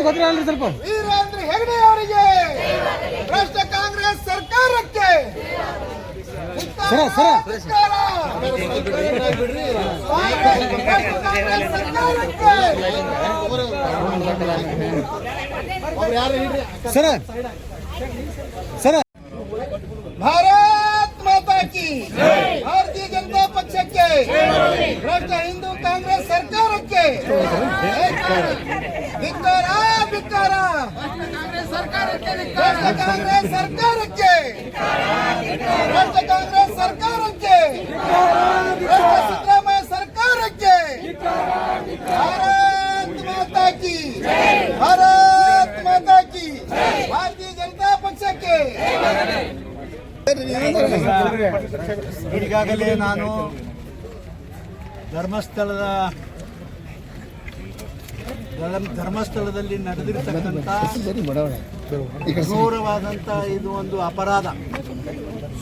ಹೊಂಟೈತಿ ಗೊತ್ತಿಲ್ಲ ಅಲ್ರಿ ಸ್ವಲ್ಪ. ವೀರೇಂದ್ರ ಹೆಗಡೆ ಅವರಿಗೆ ರಾಷ್ಟ್ರ ಕಾಂಗ್ರೆಸ್ ಸರ್ಕಾರಕ್ಕೆ ಸರ, ಸರ. ಧಿಕ್ಕಾರ. ಭ್ರಷ್ಟ ಕಾಂಗ್ರೆಸ್ ಸರ್ಕಾರಕ್ಕೆ ಸರ ಸರ. ಭಾರತ್ ಮಾತಾ ಕಿ ಭಾರತೀಯ ಜನತಾ ಪಕ್ಷಕ್ಕೆ ರಾಷ್ಟ್ರ ಹಿಂದೂ ಕಾಂಗ್ರೆಸ್ ಸರ್ಕಾರಕ್ಕೆ ಕಾಂಗ್ರೆಸ್ ಸರ್ಕಾರಕ್ಕೆ. ಭ್ರಷ್ಟ ಕಾಂಗ್ರೆಸ್ ಸರ್ಕಾರಕ್ಕೆ. ಸಿದ್ದರಾಮಯ್ಯ ಸರ್ಕಾರಕ್ಕೆ. ಭಾರತ್ ಮಾತಾ ಕಿ. ಭಾರತ್ ಮಾತಾ ಕಿ. ಭಾರತೀಯ ಜನತಾ ಪಕ್ಷಕ್ಕೆ. ಈಗಾಗಲೇ ನಾನು ಧರ್ಮಸ್ಥಳದ ಧರ್ಮ- ಧರ್ಮಸ್ಥಳದಲ್ಲಿ ನಡೆದಿರ್ತಕ್ಕಂಥ ಘೋರವಾದಂಥ ಇದು ಒಂದು ಅಪರಾಧ.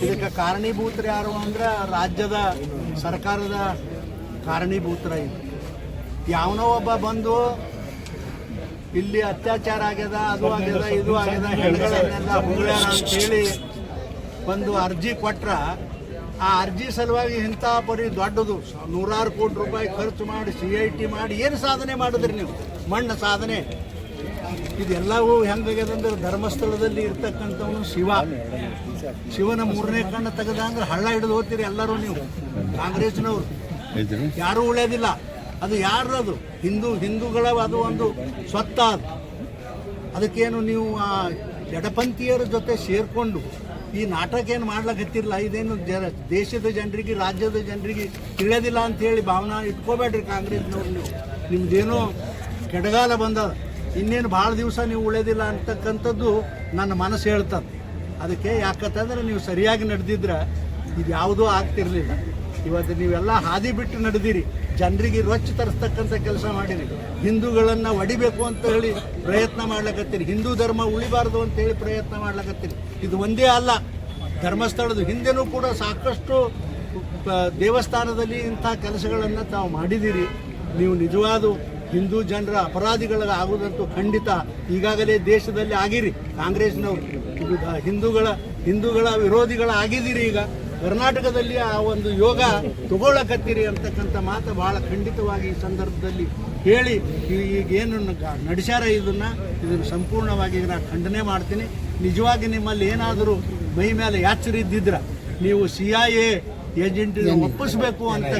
ಇದಕ್ಕೆ ಕಾರಣೀಭೂತರು ಯಾರು ಅಂದ್ರೆ ರಾಜ್ಯದ ಸರ್ಕಾರದ ಕಾರಣೀಭೂತರ ಇದು. ಯಾವನೋ ಒಬ್ಬ ಬಂದು ಇಲ್ಲಿ ಅತ್ಯಾಚಾರ ಆಗ್ಯದ, ಅದು ಆಗ್ಯದ, ಇದು ಆಗ್ಯದ, ಹೆಣ್ಗಳನ್ನೆಲ್ಲ ಹುಡುಗ್ಯಾರ ಅಂತೇಳಿ ಒಂದು ಅರ್ಜಿ ಕೊಟ್ರ, ಆ ಅರ್ಜಿ ಸಲುವಾಗಿ ಇಂಥ ಪರಿ ದೊಡ್ಡದು ನೂರಾರು ಕೋಟಿ ರೂಪಾಯಿ ಖರ್ಚು ಮಾಡಿ ಸಿ ಐ ಟಿ ಮಾಡಿ, ಏನು ಸಾಧನೆ ಮಾಡಿದ್ರಿ ನೀವು? ಮಣ್ಣು ಸಾಧನೆ. ಇದೆಲ್ಲವೂ ಹೆಂಗಾಗ್ಯದಂದ್ರೆ ಧರ್ಮಸ್ಥಳದಲ್ಲಿ ಇರ್ತಕ್ಕಂಥವನು ಶಿವ. ಶಿವನ ಮೂರನೇ ಕಣ್ಣು ತೆಗೆದ ಅಂದ್ರೆ ಹಳ್ಳ ಹಿಡಿದು ಹೋಗ್ತೀರಿ ಎಲ್ಲರೂ ನೀವು ಕಾಂಗ್ರೆಸ್ನವರು. ಯಾರೂ ಉಳಿಯೋದಿಲ್ಲ. ಅದು ಯಾರು ಅದು ಹಿಂದೂ ಹಿಂದೂಗಳ ಅದು ಒಂದು ಸ್ವತ್ತ ಅದು. ಅದಕ್ಕೇನು ನೀವು ಆ ಎಡಪಂಥೀಯರ ಜೊತೆ ಸೇರಿಕೊಂಡು ಈ ನಾಟಕ ಏನು ಮಾಡ್ಲಕತ್ತಿರಲ್ಲ ಇದೇನು ಜ ದೇಶದ ಜನರಿಗೆ ರಾಜ್ಯದ ಜನರಿಗೆ ತಿಳಿಯೋದಿಲ್ಲ ಅಂತ ಹೇಳಿ ಭಾವನಾ ಇಟ್ಕೋಬೇಡ್ರಿ ಕಾಂಗ್ರೆಸ್ನವ್ರು ನೀವು. ನಿಮ್ದೇನೋ ಕೆಡಗಾಲ ಬಂದದ. ಇನ್ನೇನು ಭಾಳ ದಿವಸ ನೀವು ಉಳಿದಿಲ್ಲ ಅಂತಕ್ಕಂಥದ್ದು ನನ್ನ ಮನಸ್ಸು ಹೇಳ್ತದೆ. ಅದಕ್ಕೆ ಯಾಕಂತಂದ್ರೆ ನೀವು ಸರಿಯಾಗಿ ನಡೆದಿದ್ರೆ ಇದು ಯಾವುದೂ ಆಗ್ತಿರಲಿಲ್ಲ. ಇವತ್ತು ನೀವೆಲ್ಲ ಹಾದಿ ಬಿಟ್ಟು ನಡೆದಿರಿ. ಜನರಿಗೆ ರೊಚ್ಚ ತರಿಸ್ತಕ್ಕಂಥ ಕೆಲಸ ಮಾಡಿರಿ. ಹಿಂದೂಗಳನ್ನು ಒಡಿಬೇಕು ಅಂತ ಹೇಳಿ ಪ್ರಯತ್ನ ಮಾಡ್ಲಕತ್ತೀರಿ. ಹಿಂದೂ ಧರ್ಮ ಉಳಿಬಾರ್ದು ಅಂತ ಹೇಳಿ ಪ್ರಯತ್ನ ಮಾಡ್ಲಕತ್ತೀರಿ. ಇದು ಒಂದೇ ಅಲ್ಲ. ಧರ್ಮಸ್ಥಳದ ಹಿಂದೆನೂ ಕೂಡ ಸಾಕಷ್ಟು ದೇವಸ್ಥಾನದಲ್ಲಿ ಇಂಥ ಕೆಲಸಗಳನ್ನು ತಾವು ಮಾಡಿದ್ದೀರಿ ನೀವು ನಿಜವಾದ ಹಿಂದೂ ಜನರ ಅಪರಾಧಿಗಳ ಆಗುವುದಂತೂ ಖಂಡಿತ ಈಗಾಗಲೇ ದೇಶದಲ್ಲಿ ಆಗಿರಿ. ಕಾಂಗ್ರೆಸ್ನವರು. ಹಿಂದೂಗಳ ಹಿಂದೂಗಳ ವಿರೋಧಿಗಳ ಆಗಿದ್ದೀರಿ ಈಗ. ಕರ್ನಾಟಕದಲ್ಲಿ ಆ ಒಂದು ಯೋಗ ತಗೊಳ್ಳಕತ್ತೀರಿ ಅಂತಕ್ಕಂಥ ಮಾತು ಬಹಳ ಖಂಡಿತವಾಗಿ ಈ ಸಂದರ್ಭದಲ್ಲಿ ಹೇಳಿ. ಈಗೇನು ನಡೆಸ್ಯಾರ ಇದನ್ನ, ಇದನ್ನು ಸಂಪೂರ್ಣವಾಗಿ ನಾನು ಖಂಡನೆ ಮಾಡ್ತೀನಿ. ನಿಜವಾಗಿ ನಿಮ್ಮಲ್ಲಿ ಏನಾದರೂ ಮೈ ಮೇಲೆ ಯಾಚರಿದ್ದಿದ್ರೆ ನೀವು ಸಿ ಐ ಎ ಏಜೆಂಟ್ ಒಪ್ಪಿಸಬೇಕು ಅಂತ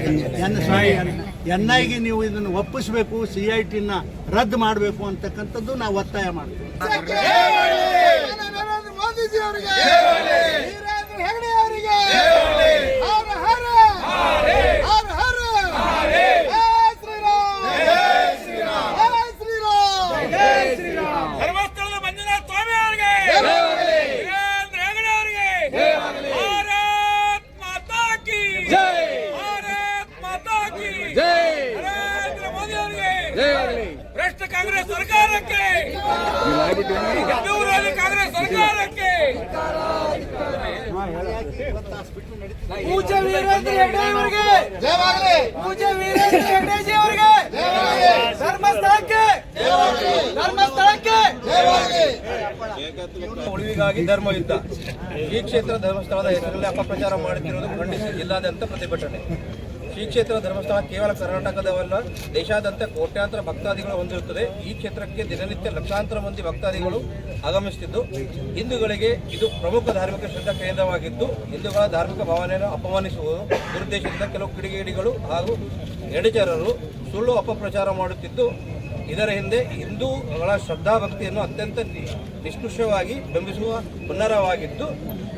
ಎನ್ ಐಗೆ ನೀವು ಇದನ್ನು ಒಪ್ಪಿಸಬೇಕು ಸಿ ಐ ಟಿನ ರದ್ದು ಮಾಡಬೇಕು ಅಂತಕ್ಕಂಥದ್ದು ನಾವು ಒತ್ತಾಯ ಮಾಡ್ತೀವಿ. ನರೇಂದ್ರ ಮೋದಿಜಿ ಅವರಿಗೆ ವೀರೇಂದ್ರ ಹೆಗಡೆ ಅವರಿಗೆ ಹರ ಹರ ಹರ ಹರ ಜೈ ಶ್ರೀರಾಮ್ ಜೈ ಶ್ರೀರಾಮ್ ಧರ್ಮಸ್ಥಳದ ಮಂಜುನಾಥ ಸ್ವಾಮಿ ಅವರಿಗೆ ವೀರೇಂದ್ರ ಹೆಗಡೆ ಅವರಿಗೆ ಭಾರತ್ ಮಾತಾ ಕಿ ಭಾರತ್ ಮಾತಾ ಕಿ ನರೇಂದ್ರ ಮೋದಿ ಅವರಿಗೆ ಭ್ರಷ್ಟ ಕಾಂಗ್ರೆಸ್ ಸರ್ಕಾರಕ್ಕೆ. ಕಾಂಗ್ರೆಸ್ ಸರ್ಕಾರಕ್ಕೆ. ಪೂಜೆ ವೀರೇಂದ್ರ ಹೆಗ್ಡೆ ಅವರಿಗೆ. ಪೂಜ್ಯ ವೀರೇಂದ್ರ ಹೆಗ್ಡೆಜಿ ಅವರಿಗೆ. ಧರ್ಮಸ್ಥಳಕ್ಕೆ. ಧರ್ಮಸ್ಥಳಕ್ಕೆ. ಉಳಿವಿಗಾಗಿ ಧರ್ಮ ಯುದ್ಧ ಈ ಕ್ಷೇತ್ರ ಧರ್ಮಸ್ಥಳದ ಹೆಸರಲ್ಲಿ ಅಪಪ್ರಚಾರ ಮಾಡುತ್ತಿರುವುದು ಖಂಡಿಸಿ ಜಿಲ್ಲಾದ್ಯಂತ ಪ್ರತಿಭಟನೆ. ಈ ಕ್ಷೇತ್ರ ಧರ್ಮಸ್ಥಳ ಕೇವಲ ಕರ್ನಾಟಕದವಲ್ಲ, ದೇಶಾದ್ಯಂತ ಕೋಟ್ಯಾಂತರ ಭಕ್ತಾದಿಗಳು ಹೊಂದಿರುತ್ತದೆ. ಈ ಕ್ಷೇತ್ರಕ್ಕೆ ದಿನನಿತ್ಯ ಲಕ್ಷಾಂತರ ಮಂದಿ ಭಕ್ತಾದಿಗಳು ಆಗಮಿಸುತ್ತಿದ್ದು, ಹಿಂದೂಗಳಿಗೆ ಇದು ಪ್ರಮುಖ ಧಾರ್ಮಿಕ ಶ್ರದ್ಧಾ ಕೇಂದ್ರವಾಗಿದ್ದು, ಹಿಂದೂಗಳ ಧಾರ್ಮಿಕ ಭಾವನೆಯನ್ನು ಅಪಮಾನಿಸುವುದು ದುರುದ್ದೇಶದಿಂದ ಕೆಲವು ಕಿಡಿಗೇಡಿಗಳು ಹಾಗೂ ಎಡಚರರು ಸುಳ್ಳು ಅಪಪ್ರಚಾರ ಮಾಡುತ್ತಿದ್ದು, ಇದರ ಹಿಂದೆ ಹಿಂದೂಗಳ ಶ್ರದ್ಧಾಭಕ್ತಿಯನ್ನು ಅತ್ಯಂತ ನಿ- ಬೆಂಬಿಸುವ ಹುನ್ನರವಾಗಿದ್ದು,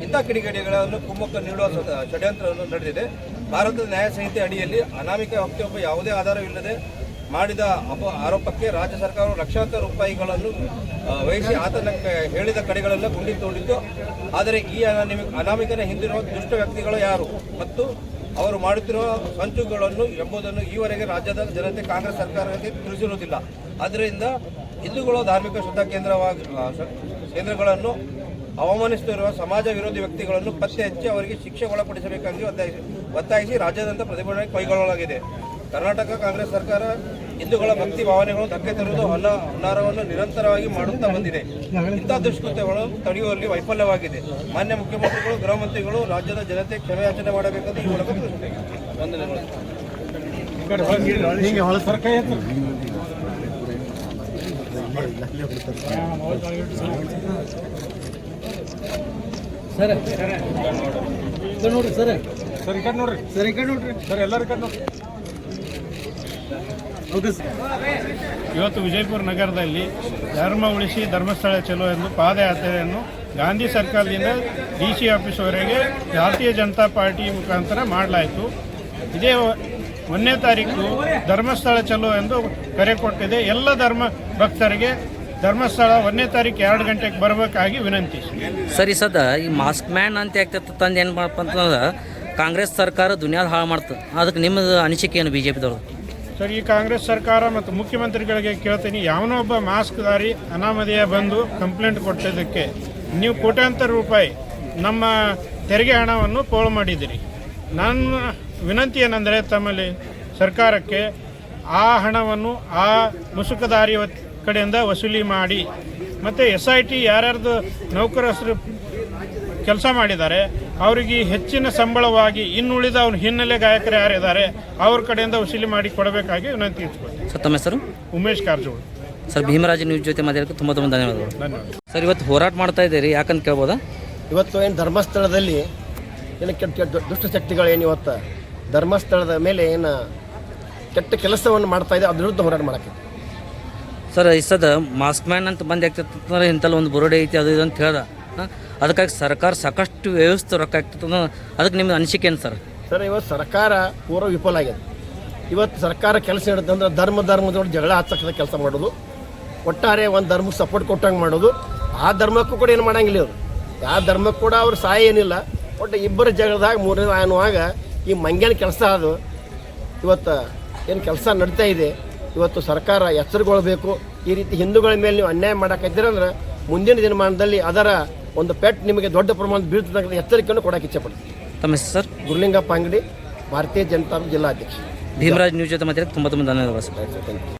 ಇಂಥ ಕಿಡಿಗೇಡಿಗಳನ್ನು ಕುಮ್ಮಕ್ಕ ನೀಡುವ ಷಡ್ಯಂತ್ರವನ್ನು ನಡೆದಿದೆ. ಭಾರತದ ನ್ಯಾಯ ಸಂಹಿತೆ ಅಡಿಯಲ್ಲಿ ಅನಾಮಿಕ ವ್ಯಕ್ತಿಯೊಬ್ಬ ಯಾವುದೇ ಆಧಾರವಿಲ್ಲದೆ ಮಾಡಿದ ಅಪ ಆರೋಪಕ್ಕೆ ರಾಜ್ಯ ಸರ್ಕಾರವು ಲಕ್ಷಾಂತರ ರೂಪಾಯಿಗಳನ್ನು ವಹಿಸಿ ಆತನ ಹೇಳಿದ ಕಡೆಗಳೆಲ್ಲ ಗುಂಡಿ ತೋಡಿದ್ದು ಆದರೆ ಈ ಅನಾಮಿಕ ಅನಾಮಿಕನ ಹಿಂದಿರುವ ದುಷ್ಟ ವ್ಯಕ್ತಿಗಳು ಯಾರು ಮತ್ತು ಅವರು ಮಾಡುತ್ತಿರುವ ಸಂಚುಗಳನ್ನು ಎಂಬುದನ್ನು ಈವರೆಗೆ ರಾಜ್ಯದ ಜನತೆ ಕಾಂಗ್ರೆಸ್ ಸರ್ಕಾರಕ್ಕೆ ತಿಳಿಸಿರುವುದಿಲ್ಲ. ಆದ್ದರಿಂದ ಹಿಂದೂಗಳು ಧಾರ್ಮಿಕ ಶ್ರದ್ಧಾ ಕೇಂದ್ರವಾಗಿ ಕೇಂದ್ರಗಳನ್ನು ಅವಮಾನಿಸುತ್ತಿರುವ ಸಮಾಜ ವಿರೋಧಿ ವ್ಯಕ್ತಿಗಳನ್ನು ಪತ್ತೆ ಹಚ್ಚಿ ಅವರಿಗೆ ಶಿಕ್ಷೆ ಒಳಪಡಿಸಬೇಕಾಗಿ ಒತ್ತಾಯಿಸಿ ಒತ್ತಾಯಿಸಿ ರಾಜ್ಯಾದ್ಯಂತ ಪ್ರತಿಭಟನೆ ಕೈಗೊಳ್ಳಲಾಗಿದೆ. ಕರ್ನಾಟಕ ಕಾಂಗ್ರೆಸ್ ಸರ್ಕಾರ ಹಿಂದೂಗಳ ಭಕ್ತಿ ಭಾವನೆಗಳು ಧಕ್ಕೆ ತರುವುದು ಹೊನ್ನ ಹುನ್ನಾರವನ್ನು ನಿರಂತರವಾಗಿ ಮಾಡುತ್ತಾ ಬಂದಿದೆ. ಇಂಥ ದುಷ್ಕೃತ್ಯಗಳು ತಡೆಯುವಲ್ಲಿ ವೈಫಲ್ಯವಾಗಿದೆ. ಮಾನ್ಯ ಮುಖ್ಯಮಂತ್ರಿಗಳು, ಗೃಹ ಮಂತ್ರಿಗಳು, ರಾಜ್ಯದ ಜನತೆ ಕ್ಷಮೆಯಾಚನೆ ಮಾಡಬೇಕಂತ ಈ ಮೂಲಕ ವಂದನೆಗಳು ಸರ್ ನೋಡ್ರಿ ಸರ್. ಸರ್ ಈ ಕಡೆ ನೋಡ್ರಿ. ಸರ್ ಈ ಕಡೆ ನೋಡ್ರಿ. ಸರ್ ಎಲ್ಲರ ಕಡೆ ನೋಡ್ರಿ. ಇವತ್ತು ವಿಜಯಪುರ ನಗರದಲ್ಲಿ ಧರ್ಮ ಉಳಿಸಿ ಧರ್ಮಸ್ಥಳ ಚಲೋ ಎಂದು ಪಾದಯಾತ್ರೆಯನ್ನು ಗಾಂಧಿ ಸರ್ಕಾರದಿಂದ ಡಿ ಸಿ ಆಫೀಸ್ವರೆಗೆ ಭಾರತೀಯ ಜನತಾ ಪಾರ್ಟಿ ಮುಖಾಂತರ ಮಾಡಲಾಯಿತು. ಇದೇ ಒಂದನೇ ತಾರೀಕು ಧರ್ಮಸ್ಥಳ ಚಲೋ ಎಂದು ಕರೆ ಕೊಟ್ಟಿದೆ. ಎಲ್ಲ ಧರ್ಮ ಭಕ್ತರಿಗೆ ಧರ್ಮಸ್ಥಳ ಒಂದನೇ ತಾರೀಕು ಎರಡು ಗಂಟೆಗೆ ಬರಬೇಕಾಗಿ ವಿನಂತಿ. ಸರಿ ಸದ ಈ ಮಾಸ್ಕ್ ಮ್ಯಾನ್ ಅಂತ ಯಾಕೆ ತಂದು ಏನು ಮಾಡಪ್ಪ ಅಂತಂದ್ರೆ ಕಾಂಗ್ರೆಸ್ ಸರ್ಕಾರ ದುನಿಯಾದ ಹಾಳು ಮಾಡ್ತದೆ. ಅದಕ್ಕೆ ನಿಮ್ಮದು ಅನಿಸಿಕೆ ಏನು ಬಿ ಜೆ ಪಿದವರು ಸರ್ ಈ ಕಾಂಗ್ರೆಸ್ ಸರ್ಕಾರ ಮತ್ತು ಮುಖ್ಯಮಂತ್ರಿಗಳಿಗೆ ಕೇಳ್ತೀನಿ ಯಾವನೋ ಒಬ್ಬ ಮಾಸ್ಕ್ದಾರಿ ಅನಾಮಧೇಯ ಬಂದು ಕಂಪ್ಲೇಂಟ್ ಕೊಟ್ಟಿದ್ದಕ್ಕೆ ನೀವು ಕೋಟ್ಯಾಂತರ ರೂಪಾಯಿ ನಮ್ಮ ತೆರಿಗೆ ಹಣವನ್ನು ಪೋಲು ಮಾಡಿದ್ದೀರಿ. ನನ್ನ ವಿನಂತಿ ಏನಂದರೆ ತಮ್ಮಲ್ಲಿ ಸರ್ಕಾರಕ್ಕೆ ಆ ಹಣವನ್ನು ಆ ಮುಸುಕದಾರಿ ಕಡೆಯಿಂದ ವಸೂಲಿ ಮಾಡಿ ಮತ್ತು ಎಸ್ ಐ ಟಿ ಯಾರ್ಯಾರ್ದು ನೌಕರಸ್ಥರು ಕೆಲಸ ಮಾಡಿದ್ದಾರೆ ಅವರಿಗೆ ಹೆಚ್ಚಿನ ಸಂಬಳವಾಗಿ ಇನ್ನುಳಿದ ಅವ್ರ ಹಿನ್ನೆಲೆ ಗಾಯಕರು ಯಾರಿದ್ದಾರೆ ಅವ್ರ ಕಡೆಯಿಂದ ವಸೂಲಿ ಮಾಡಿ ಕೊಡಬೇಕಾಗಿ ವಿನಂತಿ ಇಟ್ಕೊಳ್ತೀನಿ. ಸರ್ ತಮ್ಮ ಹೆಸರು? ಉಮೇಶ್ ಕಾರಜೋಳ. ಸರ್ ಭೀಮರಾಜ ನ್ಯೂಸ್ ಜೊತೆ ಮಾತಾಡೋಕ್ಕೆ ತುಂಬ ತುಂಬ ಧನ್ಯವಾದಗಳು. ಧನ್ಯವಾದ ಸರ್ ಇವತ್ತು ಹೋರಾಟ ಮಾಡ್ತಾ ಇದ್ದೀರಿ ಯಾಕಂತ ಕೇಳ್ಬೋದಾ? ಇವತ್ತು ಏನು ಧರ್ಮಸ್ಥಳದಲ್ಲಿ ಏನು ಕೆಟ್ಟ ಕೆಟ್ಟ ದುಷ್ಟಶಕ್ತಿಗಳು ಏನು ಇವತ್ತು? ಧರ್ಮಸ್ಥಳದ ಮೇಲೆ ಏನು ಕೆಟ್ಟ ಕೆಲಸವನ್ನು ಮಾಡ್ತಾ ಇದೆ ಅದ್ರ ವಿರುದ್ಧ ಹೋರಾಟ ಮಾಡಕ್ಕೆ. ಸರ್ ಇಸದ ಮಾಸ್ಕ್ ಮ್ಯಾನ್ ಅಂತ ಬಂದು ಆಗ್ತಿರ್ತಂದ್ರೆ ಇಂಥಲ್ಲಿ ಒಂದು ಬುರುಡೆ ಐತಿ, ಅದು ಇದು ಅಂತ ಹೇಳ್ದ. ಅದಕ್ಕಾಗಿ ಸರ್ಕಾರ ಸಾಕಷ್ಟು ವ್ಯವಸ್ಥೆ ರೊಕ್ಕ ಆಗ್ತಿತ್ತು ಅದಕ್ಕೆ ನಿಮ್ದು ಅನಿಸಿಕೆ ಏನು ಸರ್? ಸರ್, ಇವತ್ತು ಸರ್ಕಾರ ಪೂರ್ವ ವಿಫಲ ಆಗಿದೆ. ಇವತ್ತು ಸರ್ಕಾರ ಕೆಲಸ ಅಂದ್ರೆ ಧರ್ಮ ಧರ್ಮದೊಳಗೆ ಜಗಳ ಹಚ್ಚಕ್ಕದ ಕೆಲಸ ಮಾಡೋದು. ಒಟ್ಟಾರೆ ಒಂದು ಧರ್ಮಕ್ಕೆ ಸಪೋರ್ಟ್ ಕೊಟ್ಟಂಗೆ ಮಾಡೋದು. ಆ ಧರ್ಮಕ್ಕೂ ಕೂಡ ಏನು ಮಾಡಂಗಿಲ್ಲ ಇವರು. ಯಾವ ಧರ್ಮಕ್ಕೂ ಕೂಡ ಅವ್ರ ಸಹಾಯ ಏನಿಲ್ಲ. ಒಟ್ಟು ಇಬ್ಬರು ಜಗಳದಾಗ ಮೂರನೇ ಅನ್ನುವಾಗ ಈ ಮಂಗ್ಯಾನ ಕೆಲಸ ಅದು ಇವತ್ತು ಏನು ಕೆಲಸ ನಡೀತಾ ಇದೆ. ಇವತ್ತು ಸರ್ಕಾರ ಎಚ್ಚರಗೊಳ್ಬೇಕು. ಈ ರೀತಿ ಹಿಂದೂಗಳ ಮೇಲೆ ನೀವು ಅನ್ಯಾಯ ಮಾಡಕ್ಕೆ ಮುಂದಿನ ದಿನಮಾನದಲ್ಲಿ ಅದರ ಒಂದು ಪೆಟ್ ನಿಮಗೆ ದೊಡ್ಡ ಪ್ರಮಾಣದ ಬೀಳ್ತಕ್ಕಂಥ ಎಚ್ಚರಿಕೆಯನ್ನು ಕೊಡೋಕೆ ಇಚ್ಛೆಪಡ್ತೀನಿ ತಮ್ಮ ಸರ್? ಗುರುಲಿಂಗಪ್ಪ ಅಂಗಡಿ ಭಾರತೀಯ ಜನತಾ ಜಿಲ್ಲಾಧ್ಯಕ್ಷ. ಭೀಮರಾಜ್ ನ್ಯೂಸ್ ಜೊತೆ ಮಾತಾಡಿದ್ರೆ ತುಂಬ ತುಂಬ ಧನ್ಯವಾದ ಸರ್. Thank you